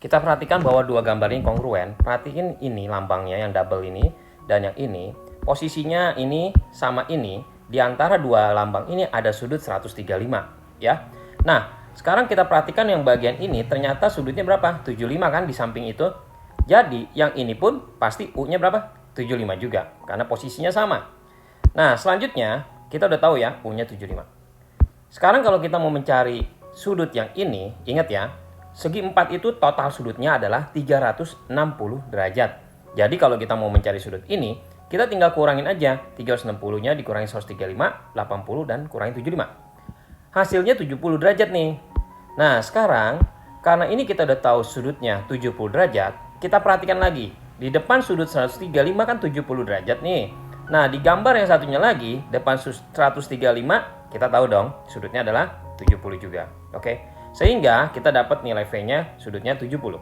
kita perhatikan bahwa dua gambar ini kongruen. Perhatiin ini lambangnya yang double ini dan yang ini. Posisinya ini sama ini. Di antara dua lambang ini ada sudut 135 ya. Nah, sekarang kita perhatikan yang bagian ini ternyata sudutnya berapa? 75 kan di samping itu. Jadi yang ini pun pasti U-nya berapa? 75 juga karena posisinya sama. Nah, selanjutnya kita udah tahu ya U-nya 75. Sekarang kalau kita mau mencari sudut yang ini, ingat ya, Segi 4 itu total sudutnya adalah 360 derajat. Jadi kalau kita mau mencari sudut ini, kita tinggal kurangin aja. 360-nya dikurangi 135, 80 dan kurangi 75. Hasilnya 70 derajat nih. Nah, sekarang karena ini kita udah tahu sudutnya 70 derajat, kita perhatikan lagi. Di depan sudut 135 kan 70 derajat nih. Nah, di gambar yang satunya lagi, depan 135, kita tahu dong sudutnya adalah 70 juga. Oke. Sehingga kita dapat nilai V-nya sudutnya 70.